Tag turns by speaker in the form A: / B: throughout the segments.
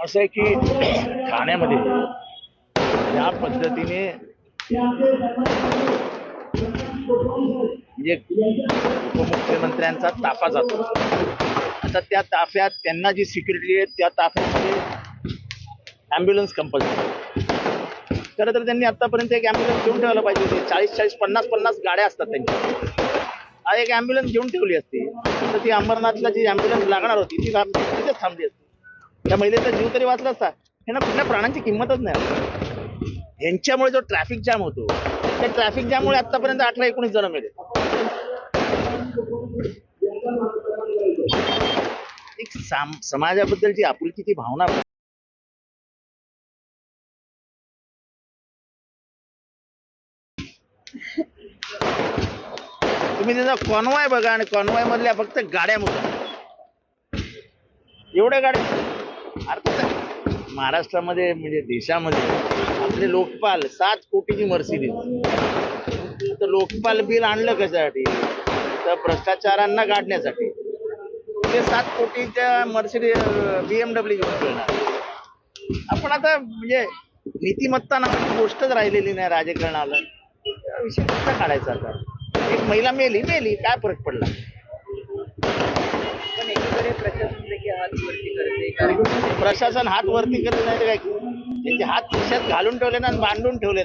A: असं आहे की ठाण्यामध्ये या पद्धतीने म्हणजे उपमुख्यमंत्र्यांचा ताफा जातो. आता त्या ताफ्यात त्यांना जी सिक्युरिटी आहे त्या ताफ्यामध्ये ॲम्ब्युलन्स कंपल्सरी खरं तर त्यांनी आतापर्यंत एक ॲम्ब्युलन्स घेऊन ठेवायला पाहिजे होती. चाळीस चाळीस पन्नास पन्नास गाड्या असतात त्यांच्या. एक ॲम्ब्युलन्स घेऊन ठेवली असती. तर ती अंबरनाथला जी ॲम्ब्युलन्स लागणार होती ती तिथेच थांबली असती. त्या महिलेचा जीव तरी वाचला असता. ह्यांना कुठल्या प्राणांची किंमतच नाही. ह्यांच्यामुळे जो ट्रॅफिक जाम होतो त्या ट्रॅफिक जाममुळे आतापर्यंत अठरा एकोणीस जण मेले. एक समाजाबद्दलची आपुलकी ती भावना तुम्ही त्याचा कॉन्वॉय बघा आणि कॉन्वॉय मधल्या फक्त गाड्या मोठ्या एवढ्या गाड्या अर्थात महाराष्ट्रामध्ये म्हणजे देशामध्ये आपले लोकपाल सात कोटीची मर्सिडीज. तर लोकपाल बिल आणलं कशासाठी? तर भ्रष्टाचारांना काढण्यासाठी ते सात कोटीच्या मर्सिडीज डब्ल्यू घेऊन फिरणार आपण आता म्हणजे नीतिमत्ता नावाची गोष्टच राहिलेली नाही राजकारणाला. त्या विषय कसा काढायचा आता? एक महिला मेली मेली काय फरक पडला
B: पण एकीकडे प्रशासन हात वरती
A: प्रशासन करत नाही काय? त्यांचे हात खिशात घालून ठेवले ना आणि बांधून ठेवले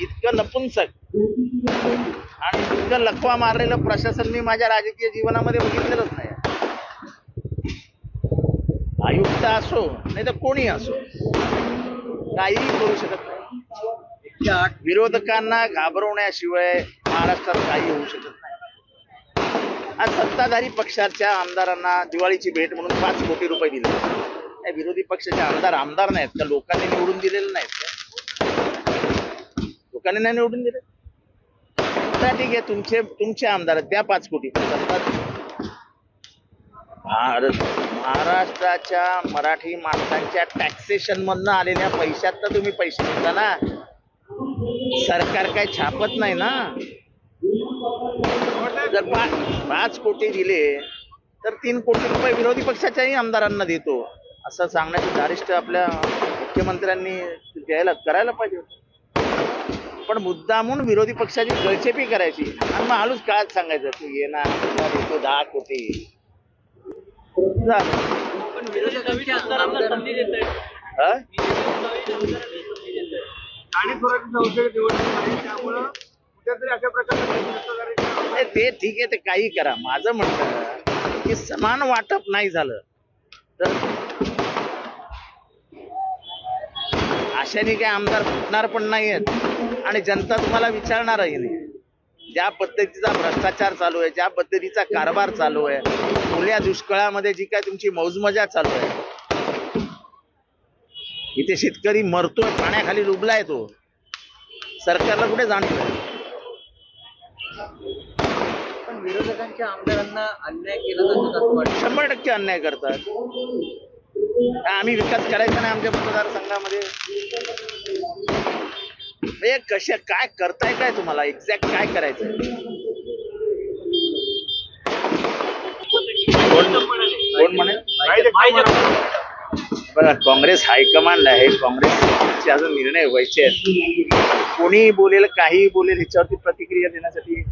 A: इतकं नपुंसक. आणि इतकं लखवा मारलेलं प्रशासन मी माझ्या राजकीय जीवनामध्ये बघितलेलंच नाही. आयुक्त असो नाही तर कोणी असो काहीही करू शकत नाही. विरोधकांना घाबरवण्याशिवाय महाराष्ट्रात काही होऊ शकत नाही. आज सत्ताधारी पक्षाच्या आमदारांना दिवाळीची भेट म्हणून पाच कोटी रुपये दिले. विरोधी पक्षाचे आमदार आमदार नाहीत का लोकांनी निवडून दिलेले नाहीत. लोकांनी नाही निवडून दिले. तर ठीक आहे तुमचे तुमचे आमदार आहेत, द्या पाच कोटी. भारत महाराष्ट्राच्या मराठी माणसांच्या टॅक्सेशन मधनं आलेल्या पैशात तर तुम्ही पैसे घेता ना. सरकार काय छापत नाही ना. जर पा- पाच कोटी दिले तर तीन कोटी रुपये विरोधी पक्षाच्याही आमदारांना देतो. असं सांगण्याची धारिष्ट आपल्या मुख्यमंत्र्यांनी द्यायला करायला पाहिजे. पण मुद्दामून विरोधी पक्षाची गळचेपी करायची. आणि मग हालूच काय सांगायचं तू ये ना तुला देतो दहा कोटी. हा?
C: आणि संस्थेची निवडणूक आहे त्यामुळं अशा
A: ते ठीक आहे ते काही करा. माझं म्हणणं की समान वाटप नाही झालं तर अशाने काय आमदार फुटणार पण नाही आहेत आणि जनता तुम्हाला विचारणारही नाही. ज्या पद्धतीचा भ्रष्टाचार चालू आहे ज्या पद्धतीचा कारभार चालू आहे खुल्या दुष्काळामध्ये जी काय तुमची मौजमजा चालू आहे इथे शेतकरी मरतोय पाण्याखाली डुबलाय तो. सरकारला कुठे जाणतोय
B: पण विरोधकांच्या आमदारांना अन्याय केला जातो
A: शंभर टक्के अन्याय करतात. आम्ही विकास करायचा नाही आमच्या मतदारसंघामध्ये. हे कशा काय करताय काय तुम्हाला? एक्झॅक्ट काय करायचंय? कोण? कोण म्हणे? बघा काँग्रेस हायकमांड आहे. काँग्रेसचे अजून निर्णय व्हायचे आहेत. कोणीही बोलेल काहीही बोलेल ह्याच्यावरती प्रतिक्रिया देण्यासाठी